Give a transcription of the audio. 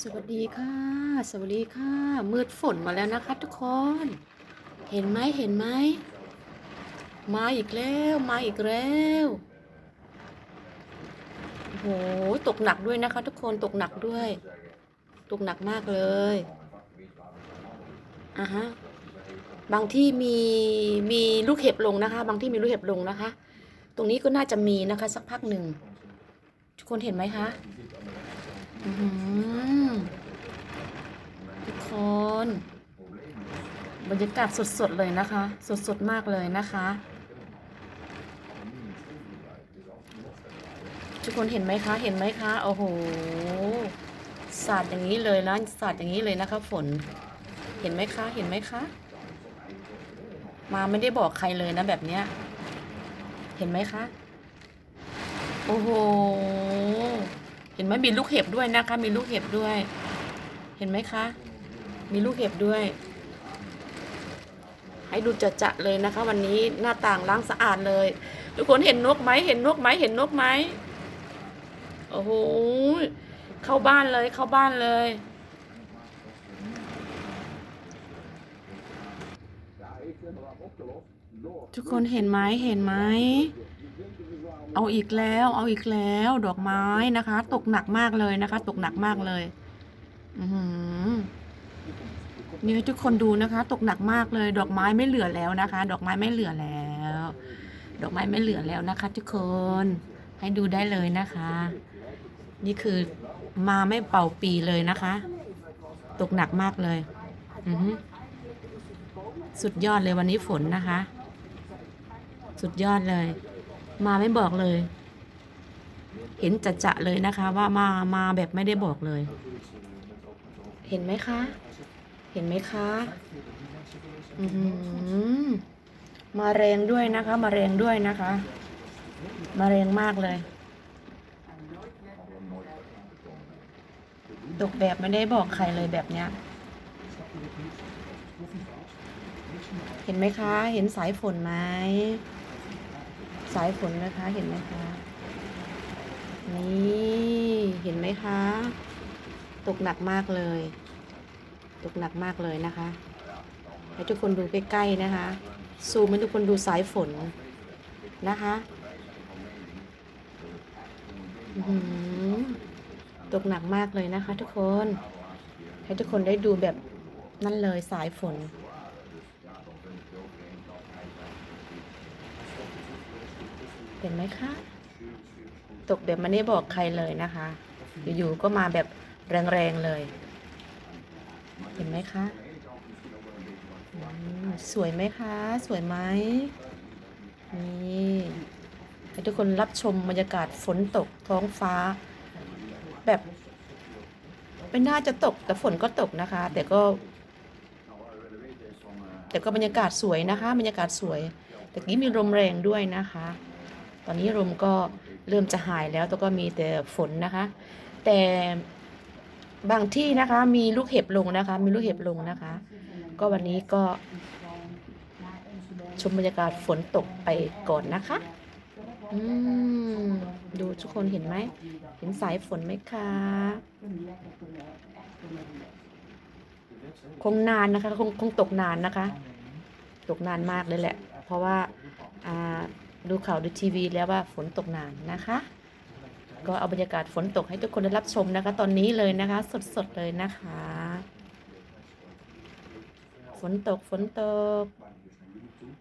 สวัสดีค่ะ สวัสดีค่ะ มืดฝนมาแล้วนะคะทุกคน เห็นไหมเห็นไหม มาอีกแล้วมาอีกแล้วโอ้โหตกหนักด้วยนะคะทุกคนตกหนักด้วย ตกหนักมากเลยอะฮะบางที่มีมีลูกเห็บลงนะคะ บางที่มีลูกเห็บลงนะคะ ตรงนี้ก็น่าจะมีนะคะ สักพักหนึ่งทุกคนเห็นไหมคะ ทุกคน บรรยากาศสดๆเลยนะคะ สดๆมากเลยนะคะ ทุกคนเห็นไหมคะ เห็นไหมคะ โอ้โห สาดอย่างนี้เลยนะ สาดอย่างนี้เลยนะคะฝน เห็นไหมคะ เห็นไหมคะ มาไม่ได้บอกใครเลยนะแบบเนี้ย เห็นไหมคะ โอ้โห ห็นไหมมีลูกเห็บด้วยนะคะ มีลูกเห็บด้วย เห็นไหมคะ มีลูกเห็บด้วย ให้ดูจะจะเลยนะคะ วันนี้หน้าต่างล้างสะอาดเลย ทุกคนเห็นนกไหมเห็นนกไหมเห็นนกไหมโอ้โหเข้าบ้านเลยเข้าบ้านเลยทุกคนเห็นไหมเห็นไหม เอาอีกแล้ว เอาอีกแล้ว ดอกไม้นะคะ ตกหนักมากเลยนะคะ ตกหนักมากเลย อือนี่ให้ทุกคนดูนะคะ ตกหนักมากเลย ดอกไม้ไม่เหลือแล้วนะคะ ดอกไม้ไม่เหลือแล้ว ดอกไม้ไม่เหลือแล้วนะคะ ทุกคนให้ดูได้เลยนะคะ นี่คือมาไม่เป่าปีเลยนะคะ ตกหนักมากเลยอือหือสุดยอดเลยวันนี้ฝนนะคะ สุดยอดเลย มาไม่บอกเลย เห็นจะจะเลยนะคะ ว่ามามาแบบไม่ได้บอกเลย เห็นไหมคะ เห็นไหมคะอือหือมาแรงด้วยนะคะ มาแรงด้วยนะคะ มาแรงมากเลย ตกแบบไม่ได้บอกใครเลยแบบเนี้ย เห็นไหมคะ เห็นสายฝนไหม สายฝนนะคะเห็นไหมคะ นี่เห็นไหมคะ ตกหนักมากเลย ตกหนักมากเลยนะคะ ให้ทุกคนดูใกล้ๆนะคะ ซูมให้ทุกคนดูสายฝนนะคะหือตกหนักมากเลยนะคะ ทุกคน ให้ทุกคนได้ดูแบบนั่นเลยสายฝน เห็นไหมคะ ตกแบบไม่ได้บอกใครเลยนะคะ อยู่ๆก็มาแบบแรงๆเลย เห็นไหมคะสวยไหมคะ สวยไหมนี่ให้ทุกคนรับชมบรรยากาศฝนตกท้องฟ้า แบบไม่น่าจะตกแต่ฝนก็ตกนะคะ แต่ก็ แต่ก็บรรยากาศสวยนะคะ บรรยากาศสวย แต่กี้มีลมแรงด้วยนะคะ ตอนนี้ลมก็เริ่มจะหายแล้วแต่ก็มีแต่ฝนนะคะ แต่บางที่นะคะมีลูกเห็บลงนะคะ มีลูกเห็บลงนะคะ ก็วันนี้ก็ ชมบรรยากาศฝนตกไปก่อนนะคะอืมดูทุกคนเห็นไหม เห็นสายฝนไหมคะ คงนานนะคะ คงคงตกนานนะคะ ตกนานมากเลยแหละ เพราะว่าอ่า ดูข่าวดูทีวีแล้วว่าฝนตกนานนะคะ ก็เอาบรรยากาศฝนตกให้ทุกคนได้รับชมนะคะ ตอนนี้เลยนะคะ สดๆเลยนะคะ ฝนตกฝนตก